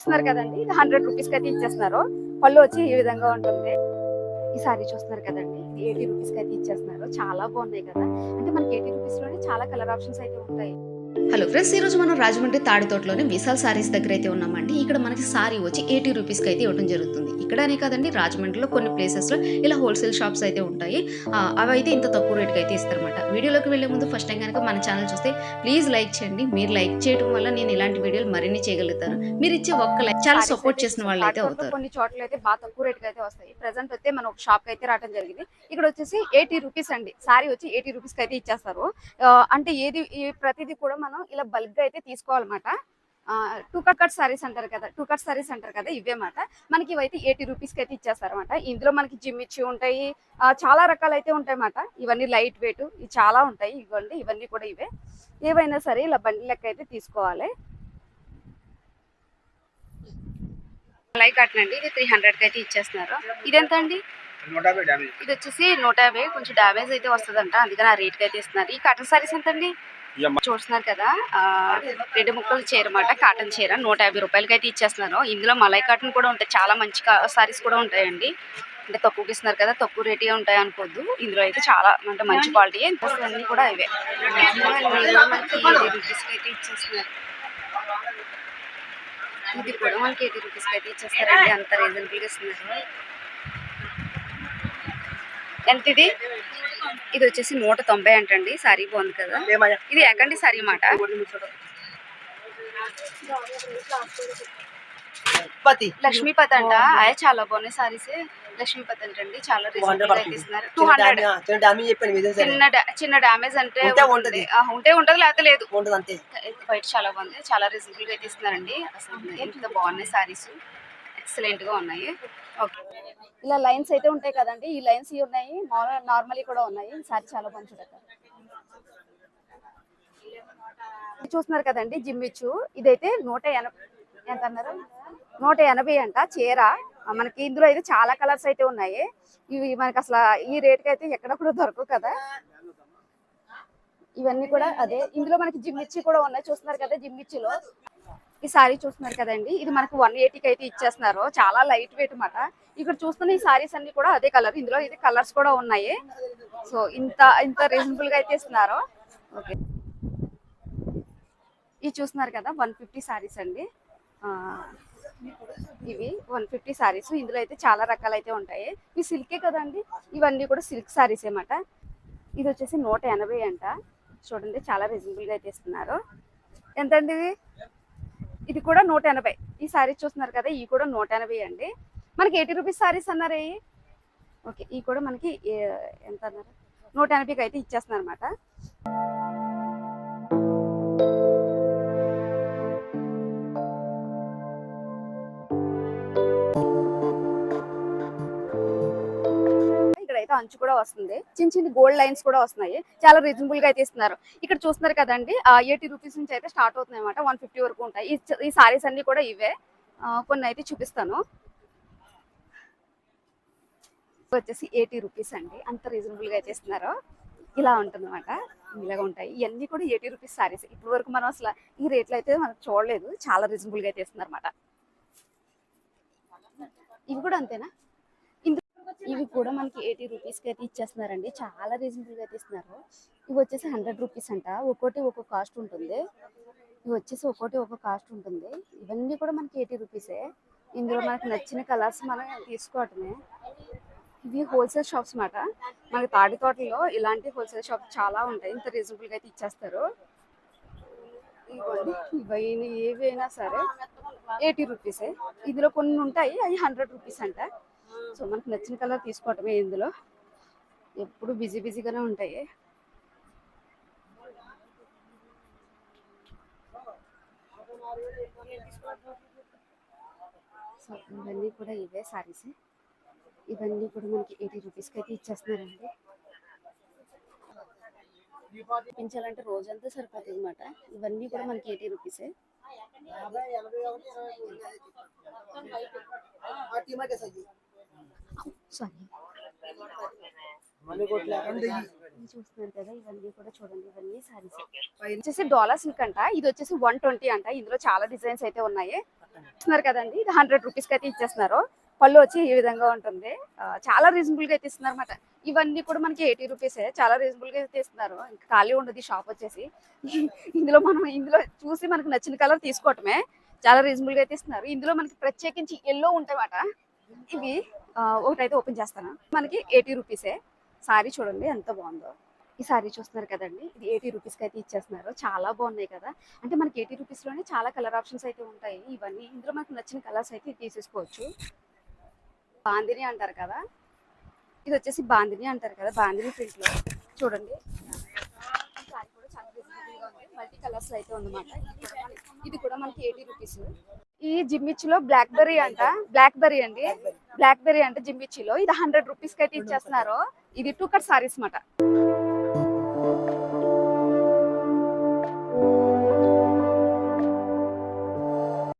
ఇస్తున్నారు కదండి. ఇది హండ్రెడ్ రూపీస్కి అయితే ఇచ్చేస్తున్నారు. పళ్ళు వచ్చి ఈ విధంగా ఉంటుంది. ఈ సారీ చూస్తున్నారు కదండి. ఎయిటీ రూపీస్కి అయితే ఇచ్చేస్తున్నారు. చాలా బాగున్నాయి కదా. అంటే మనకి ఎయిటీ రూపీస్లోనే చాలా కలర్ ఆప్షన్స్ అయితే ఉంటాయి. హలో ఫ్రెండ్స్ ఈరోజు మనం రాజమండ్రి తాడితోటలోని విశాల్ సారీస్ దగ్గర అయితే ఉన్నామండి. ఇక్కడ మనకి సారీ వచ్చి ఎయిటీ రూపీస్కి అయితే ఇవ్వడం జరుగుతుంది. ఇక్కడనే కాదండి రాజమండ్రిలో కొన్ని ప్లేసెస్లో ఇలా హోల్సేల్ షాప్స్ అయితే ఉంటాయి. అవి అయితే ఇంత తక్కువ రేట్కి అయితే ఇస్తారన్నమాట. వీడియోలోకి వెళ్ళే ముందు ఫస్ట్ టైం కనుక మన ఛానల్ చూస్తే ప్లీజ్ లైక్ చేయండి. మీరు లైక్ చేయడం వల్ల నేను ఇలాంటి వీడియోలు మరిన్ని చేయగలుగుతాను. మీరు ఇచ్చే ఒక్క లైక్ చాలా సపోర్ట్ చేసిన వాళ్ళు అయితే అవుతారు. కొన్ని చోట్ల అయితే బాగా తక్కువ రేట్ అయితే వస్తాయి. ప్రెసెంట్ అయితే మనం ఒక షాప్ అయితే రావడం జరిగింది. ఇక్కడ వచ్చేసి ఎయిటీ రూపీస్ అండి. సారీ వచ్చి ఎయిటీ రూపీస్కి అయితే ఇచ్చేస్తారు. అంటే ఏది ప్రతిదీ కూడా మనం ఇలా బల్క్గా అయితే తీసుకోవాలన్నమాట. టూ కట్ కట్ సారీస్ అంటారు కదా టూ కట్ సారీస్ అంటారు కదా ఇవే మాట మనకి ఇవైతే ఎయిటీ రూపీస్కి అయితే ఇచ్చేస్తారు అనమాట ఇందులో మనకి జిమ్ ఇచ్చి ఉంటాయి. చాలా రకాలు అయితే ఉంటాయి అన్నమాట ఇవన్నీ లైట్ వెయిట్ ఇవి చాలా ఉంటాయి. ఇవ్వండి ఇవన్నీ కూడా ఇవే. ఏవైనా సరే ఇలా బండి లెక్క అయితే తీసుకోవాలి. లైక్ అట్లండి ఇది త్రీ హండ్రెడ్కి అయితే ఇచ్చేస్తున్నారు. ఇదెంత అండి? ఇది వచ్చేసి నూట యాభై కొంచెం డ్యామేజ్ అయితే వస్తుందంట. అందుకని ఆ రేట్కి అయితే ఇస్తున్నారు. ఈ కాటన్ సారీస్ ఎంత అండి చూస్తున్నారు కదా రెండు ముక్కలు చీర అన్నమాట కాటన్ చీర నూట యాభై రూపాయలకి అయితే ఇచ్చేస్తున్నారు ఇందులో మలై కాటన్ కూడా ఉంటాయి. చాలా మంచి సారీస్ కూడా ఉంటాయండి. అంటే తక్కువకి ఇస్తున్నారు కదా తక్కువ రేటే ఉంటాయి అనుకోవద్దు ఇందులో అయితే చాలా అంటే మంచి క్వాలిటీ అన్ని కూడా ఇవే. రూపీస్కి అయితే ఇచ్చేస్తున్నారు ఇది కూడా మనకి ఎయిటీ రూపీస్కి అయితే ఇచ్చేస్తారండి. అంత రీజనబుల్గా ఇస్తున్నారు. ఎంత ఇది ఇది వచ్చేసి నూట తొంభై అంటండి సారీ బాగుంది కదా? ఇది ఎక్కండి సారీ మాట పతి. లక్ష్మీపతి అంట. అయ్యే చాలా బాగున్నాయి సారీస్ లక్ష్మీపతి అంటండి చాలా ఇస్తున్నారు. టూ హండ్రెడ్ చిన్న చిన్న డామేజ్ అంటే ఉంటే ఉంటుంది. ఉంటే లేకపోతే లేదు. బయట చాలా బాగుంది చాలా రీజనబుల్గా అయితే ఇస్తున్నారండి. అసలు బాగున్నాయి సారీస్ ఎక్సలెంట్గా ఉన్నాయి. ఇలా లైన్స్ అయితే ఉంటాయి కదండి. ఈ లైన్స్ ఇవి ఉన్నాయి. నార్మల్ కూడా ఉన్నాయి. సారీ చాలా మంచిది చూడక చూస్తున్నారు కదండి జిమ్మిచ్చు. ఇదైతే నూట ఎనభై ఎంత అన్నారు? నూట ఎనభై అంట చీర. మనకి ఇందులో అయితే చాలా కలర్స్ అయితే ఉన్నాయి. ఇవి మనకి అసలు ఈ రేట్కి అయితే ఎక్కడ కూడా దొరకవు కదా. ఇవన్నీ కూడా అదే. ఇందులో మనకి జిమ్మిచ్చి కూడా ఉన్నాయి. చూస్తున్నారు కదా జిమ్మిచ్చిలో. ఈ సారీ చూస్తున్నారు కదండి. ఇది మనకు వన్ ఎయిటీకి అయితే ఇచ్చేస్తున్నారు. చాలా లైట్ వెయిట్ అనమాట ఇక్కడ చూస్తున్న ఈ సారీస్ అన్ని కూడా అదే కలర్ ఇందులో ఇది కలర్స్ కూడా ఉన్నాయి. సో ఇంత ఇంత రీజనబుల్గా అయితే ఇస్తున్నారు. ఓకే ఇది చూస్తున్నారు కదా వన్ ఫిఫ్టీ సారీస్ అండి. ఇవి వన్ ఫిఫ్టీ సారీస్ ఇందులో అయితే చాలా రకాలు అయితే ఉంటాయి. ఇవి సిల్కే కదండి. ఇవన్నీ కూడా సిల్క్ సారీస్ అనమాట ఇది వచ్చేసి నూట ఎనభై అంట. చూడండి చాలా రీజనబుల్గా అయితే ఇస్తున్నారు. ఎంతండి ఇది? ఇది కూడా నూట ఎనభై. ఈ సారీస్ చూస్తున్నారు కదా ఇవి కూడా నూట ఎనభై అండి. మనకి ఎయిటీ రూపీస్ సారీస్ అన్నారు? ఓకే ఇవి కూడా మనకి ఎంత అన్నారు? నూట ఎనభైకి అయితే ఇచ్చేస్తున్నారు అనమాట అంచు కూడా వస్తుంది. చిన్న చిన్న గోల్డ్ లైన్స్ కూడా వస్తున్నాయి. చాలా రీజనబుల్గా అయితే ఇస్తున్నారు. ఇక్కడ చూస్తున్నారు కదండి ఎయిటీ రూపీస్ నుంచి అయితే స్టార్ట్ అవుతున్నాయి అనమాట వన్ ఫిఫ్టీ వరకు ఉంటాయి. ఈ సారీస్ అన్ని కూడా ఇవే. కొన్ని అయితే చూపిస్తాను. వచ్చేసి ఎయిటీ రూపీస్ అండి. అంత రీజనబుల్గా అయితే ఇస్తున్నారు. ఇలా ఉంటుంది అనమాట ఇలాగ ఉంటాయి. ఇవన్నీ కూడా ఎయిటీ రూపీస్ సారీస్ ఇప్పటి వరకు మనం అసలు ఈ రేట్లు అయితే మనం చూడలేదు. చాలా రీజనబుల్గా అయితే ఇస్తున్నారు అనమాట ఇవి కూడా అంతేనా? ఇవి కూడా మనకి ఎయిటీ రూపీస్కి అయితే ఇచ్చేస్తున్నారండి. చాలా రీజనబుల్గా అయితే ఇస్తున్నారు. ఇవి వచ్చేసి హండ్రెడ్ రూపీస్ అంట. ఒక్కోటి ఒక్కో కాస్ట్ ఉంటుంది. ఇవి వచ్చేసి ఒక్కోటి ఒక్కో కాస్ట్ ఉంటుంది. ఇవన్నీ కూడా మనకి ఎయిటీ రూపీసే ఇందులో మనకు నచ్చిన కలర్స్ మనం తీసుకోవటమే. ఇవి హోల్సేల్ షాప్స్ మాట మనకి తాడి తోటలో ఇలాంటి హోల్సేల్ షాప్స్ చాలా ఉంటాయి. ఇంత రీజనబుల్గా అయితే ఇచ్చేస్తారు. ఇవ్వండి. ఇవైనా ఏవైనా సరే ఎయిటీ రూపీసే ఇందులో కొన్ని ఉంటాయి. అవి హండ్రెడ్ రూపీస్ అంట. సో మనకు నచ్చిన కలర్ తీసుకోవటమే ఇందులో. ఎప్పుడు బిజీ బిజీగానే ఉంటాయి. సో ఇవన్నీ కూడా ఇవే సారీస్. ఇవన్నీ కూడా మనకి ఎయిటీ రూపీస్కి అయితే ఇచ్చేస్తున్నారండి. పెంచాలంటే రోజంతా సరిపోతుంది అనమాట ఇవన్నీ కూడా మనకి ఎయిటీ రూపీసే. సారీ ఇవి చూస్తున్నారు కదా ఇవన్నీ కూడా చూడండి ఇవన్నీ సారీస్ వచ్చేసి డాలర్ సిల్క్ అంట ఇది వచ్చేసి వన్ ట్వంటీ అంట ఇందులో చాలా డిజైన్స్ అయితే ఉన్నాయి. ఇస్తున్నారు కదండి ఇది హండ్రెడ్ రూపీస్కి అయితే ఇచ్చేస్తున్నారు. పళ్ళు వచ్చి ఈ విధంగా ఉంటుంది. చాలా రీజనబుల్గా అయితే ఇస్తున్నారు అనమాట ఇవన్నీ కూడా మనకి ఎయిటీ రూపీసే చాలా రీజనబుల్గా అయితే ఇస్తున్నారు. ఇంకా ఖాళీ ఉండదు షాప్ వచ్చేసి. ఇందులో మనం ఇందులో చూసి మనకు నచ్చిన కలర్ తీసుకోవటమే చాలా రీజనబుల్గా అయితే ఇస్తున్నారు. ఇందులో మనకి ప్రత్యేకించి ఎల్లో ఉంటాయన్నమాట. ఇవి ఒకటైతే ఓపెన్ చేస్తాను. మనకి ఎయిటీ రూపీసే. సారీ చూడండి ఎంత బాగుందో. ఈ సారీ చూస్తున్నారు కదండి ఇది ఎయిటీ రూపీస్కి అయితే ఇచ్చేస్తున్నారు. చాలా బాగున్నాయి కదా. అంటే మనకి ఎయిటీ రూపీస్లోనే చాలా కలర్ ఆప్షన్స్ అయితే ఉంటాయి. ఇవన్నీ ఇందులో మనకు నచ్చిన కలర్స్ అయితే తీసేసుకోవచ్చు. బాందిని అంటారు కదా. ఇది వచ్చేసి బాందిని అంటారు కదా బాందిని ప్రింట్లో. చూడండి. సారీ కూడా చాలా రీజనబుల్గా ఉంది. మల్టీ కలర్స్ అయితే ఉందన్నమాట. ఇది కూడా మనకి ఎయిటీ రూపీస్. ఈ జిమ్మిచ్చిలో బ్లాక్ బెర్రీ అంట. బ్లాక్ బెర్రీ అండి. బ్లాక్ బెర్రీ అంటే జిమ్మిచ్చిలో. ఇది హండ్రెడ్ రూపీస్కి అయితే ఇచ్చేస్తున్నారు. ఇది టూ కట్ సారీస్ అన్నమాట.